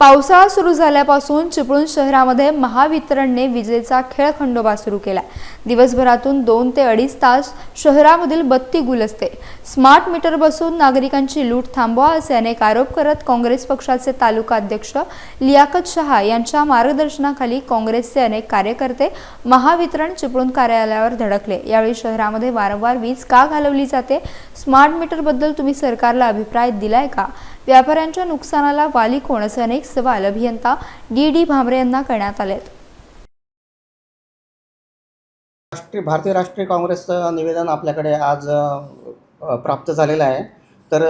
पावसाळा सुरू झाल्यापासून चिपळूण शहरामध्ये महावितरणने विजेचा खेळ खंडोबा सुरू केला. दिवसभरातून दोन ते अडीच तास शहरामधील बत्ती गुल असते स्मार्ट मीटर बसून नागरिकांची लूट थांबवा असे अनेक आरोप करत काँग्रेस पक्षाचे तालुका अध्यक्ष लियाकत शहा यांच्या मार्गदर्शनाखाली काँग्रेसचे अनेक कार्यकर्ते महावितरण चिपळूण कार्यालयावर धडकले. यावेळी शहरामध्ये वारंवार वीज का घालवली जाते? स्मार्ट मीटरबद्दल तुम्ही सरकारला अभिप्राय दिलाय का? व्यापाऱ्यांच्या नुकसानाला वाली कोण असे अनेक सवाल अभियंता डी डी भांबरे यांना करण्यात आलेत. राष्ट्रीय भारतीय राष्ट्रीय काँग्रेसचं निवेदन आपल्याकडे आज प्राप्त झालेलं आहे. तर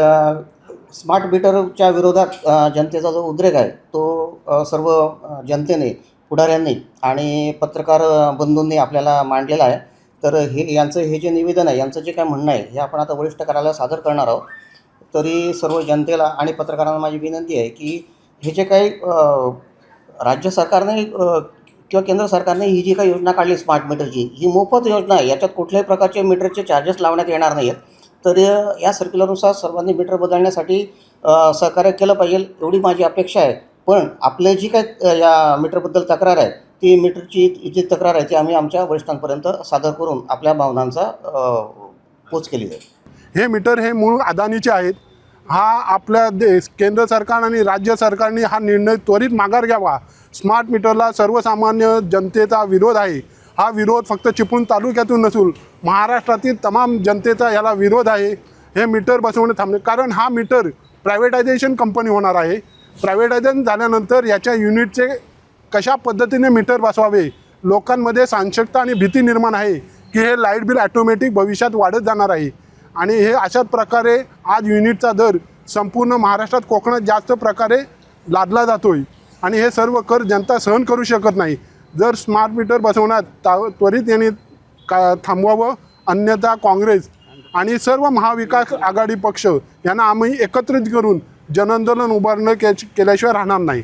स्मार्ट मीटरच्या विरोधात जनतेचा जो उद्रेक आहे तो सर्व जनतेने पुढाऱ्यांनी आणि पत्रकार बंधूंनी आपल्याला मांडलेला आहे. तर हे यांचं हे जे निवेदन आहे यांचं जे काय म्हणणं आहे हे आपण आता वरिष्ठ करायला सादर करणार आहोत. तरी सर्व जनतेला आणि पत्रकारांना माझी विनंती आहे की हे जे काही राज्य सरकारने किंवा केंद्र सरकारने ही जी काही योजना काढली स्मार्ट मीटरची ही मोफत योजना आहे. याच्यात कुठल्याही प्रकारचे मीटरचे चार्जेस लावण्यात येणार नाही आहेत तर या सर्क्युलरनुसार सर्वांनी मीटर बदलण्यासाठी सहकार्य केलं पाहिजे एवढी माझी अपेक्षा आहे. पण आपले जी काय या मीटरबद्दल तक्रार आहे ती मीटरची जी तक्रार आहे ती आम्ही आमच्या वरिष्ठांपर्यंत सादर करून आपल्या भावनांचा पोच केली जाईल. हे मीटर हे मूळ अदानीचे आहेत. हा आपल्या देश केंद्र सरकार आणि राज्य सरकारने हा निर्णय त्वरित माघार घ्यावा. स्मार्ट मीटरला सर्वसामान्य जनतेचा विरोध आहे. हा विरोध फक्त चिपळूण तालुक्यातून नसून महाराष्ट्रातील तमाम जनतेचा याला विरोध आहे. हे मीटर बसवणे थांबले. कारण हा मीटर प्रायव्हेटायझेशन कंपनी होणार आहे. प्रायव्हेटायझेशन झाल्यानंतर याच्या युनिटचे कशा पद्धतीने मीटर बसवावे? लोकांमध्ये सांशकता आणि भीती निर्माण आहे की हे लाइट बिल ॲटोमॅटिक भविष्यात वाढत जाणार आहे. आणि हे अशाच प्रकारे आज युनिटचा दर संपूर्ण महाराष्ट्रात कोकणात जास्त प्रकारे लादला जातो आहे आणि हे सर्व कर जनता सहन करू शकत नाही. जर स्मार्ट मीटर बसवण्यात ता त्वरित यांनी का थांबवावं अन्यथा काँग्रेस आणि सर्व महाविकास आघाडी पक्ष यांना आम्ही एकत्रित करून जनआंदोलन उभारणं के केल्याशिवाय राहणार नाही.